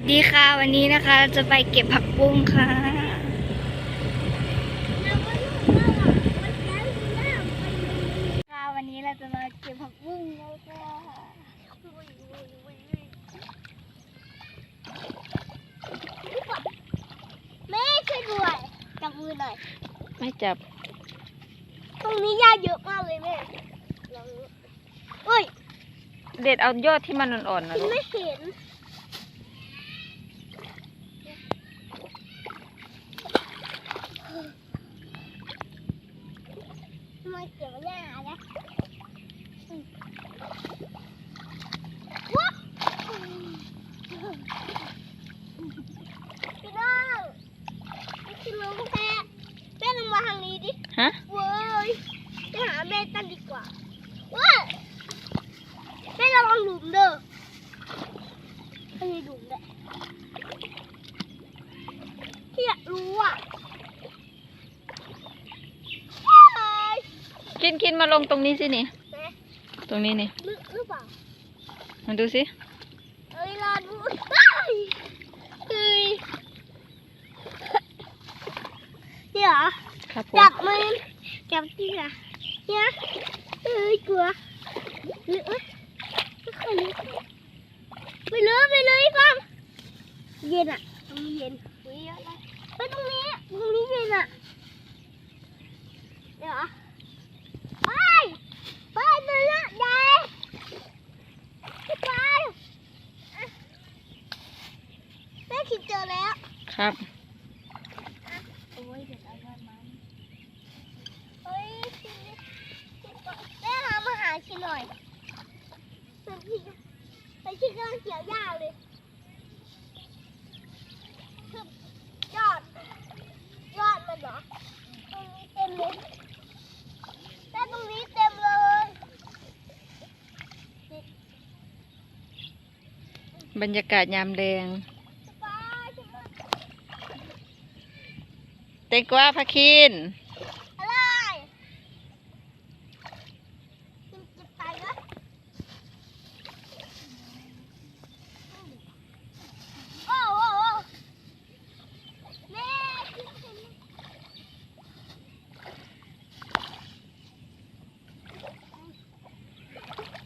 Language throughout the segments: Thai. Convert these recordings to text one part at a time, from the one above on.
วัสดีค่ะวันนี้นะคะเราจะไปเก็บผักบุ้งค่ะ ค่ะวันนี้เราจะมาเก็บผักบุ้งแล้วค่ะแม่ช่วยด้วยจับมือหน่อย ไม่จับ ตรงนี้หญ้าเยอะมากเลยแม่ลองดูเอ้ย เด็ดเอายอดที่มันอ่อนๆนะฉันลูกไม่เห็น ทำไมเกี่ยวหญ้านะอืมว้าวพี่น้องไม่คิดรู้แค่แม่ลงมาทางนี้ดิฮะเว้ยไปหาแม่กันดีกว่าเว้ยแม่ระวังหลุมเด้อไม่มีหลุมเลยที่อยากรู้อะเฮ้ย กินกินมาลงตรงนี้สินี่ ตรงนี้นี่ลึกหรือเปล่ามาดูสิเอ้ยรอดูเฮ้ยเฮ้ยนี่เหรอครับผมจับมือจับที่อะเนี่ยเอ้ยกลัวหรือเอ้ยไม่เคยรู้ไปเลยไปเลยฟังเย็นอะตรงนี้เย็นอุ๊ยอะไรไปตรงนี้ตรงนี้เย็นอะเดี๋ยวเหรอไปไปไปเลยยายไปไปอะแม่คิดเจอแล้ว ครับโอ้ยเดี๋ยวเอายอดมันเฮ้ยคิดคิดก่อนแม่ทำอาหารกินหน่อยแต่พี่แต่พี่กำลังเกี่ยวหญ้าเลยคือยอด ยอดมันเหรอตรงนี้เต็มเลยแต่ตรงนี้เต็มเลยบรรยากาศยามแดง สบายจังเลย เตงกวาพะคิน อะไรกินจิบไปนะโอ้โหแม่กินกิน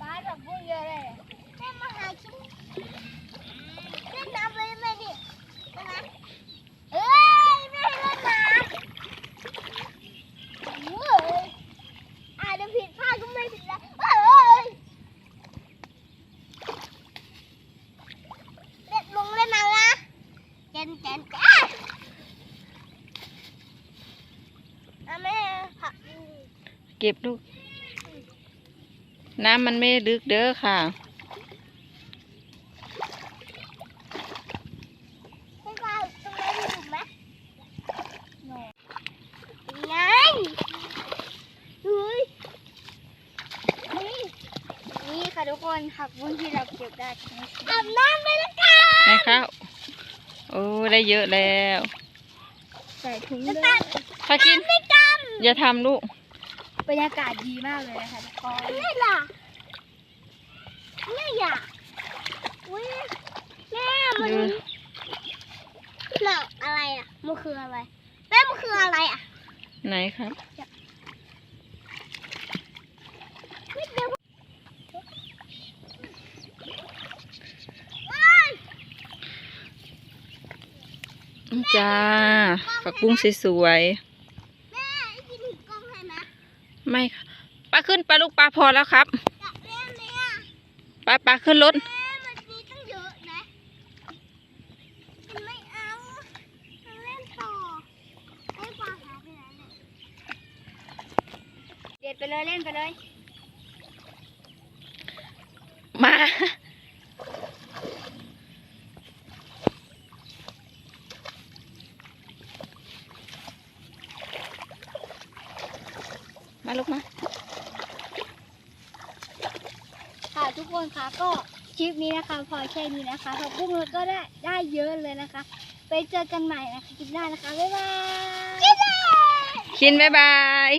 ปลาแบบบุ้งเยอะเลยแม่มาหากินเล่นน้ำเลยแม่ดิเล่นน้ำเอ้ยแม่ให้เล่นน้ำ เว้ยอาจจะผิดพลาดก็ไม่เป็นไรเอ้ยเล่นลงเล่นเอานะเจนเจนเจน อะแม่ผักเก็บลูก น้ำมันไม่ลึกเด้อค่ะไม่กล้าตรงไหนมีหลุมไหมไงเฮ้ยนี่นี่ค่ะทุกคนผักบุ้งที่เราเก็บได้อาบน้ำไปแล้วกันนะคะโอ้ได้เยอะแล้ว ใส่ถุงจะเลตัยดพาคิน ไม่กัน อย่าทำลูก บรรยากาศดีมากเลยนะคะทุกคนไม่ล่ะไม่อยากอุ้ยแม่มันดูหนักอะไรอะมันคืออะไรแม่มันคืออะไรอะไหนครับ ไม่เดี๋ยวว้ายจ้าผักบุ้งสวยแม่ไอ้กินถึงกล้องให้นะ ๆ ไม่ค่ะปลาขึ้นปลาลูกปลาพอแล้วครับอยากเล่นเลยอะปลาปลาขึ้นรถแม่มันมีตั้งเยอะนะมันไม่เอามันเล่นต่อให้ฟังหาไปไหนเนี่ยเด็ดไปเลยเล่นไปเลย มา มาลูกมาค่ะทุกคนคะก็คลิปนี้นะคะ พอแค่นี้นะคะผักบุ้งเราก็ได้ได้เยอะเลยนะคะ ไปเจอกันใหม่นะคะคลิปหน้านะคะบ๊ายบาย คินบ๊ายบาย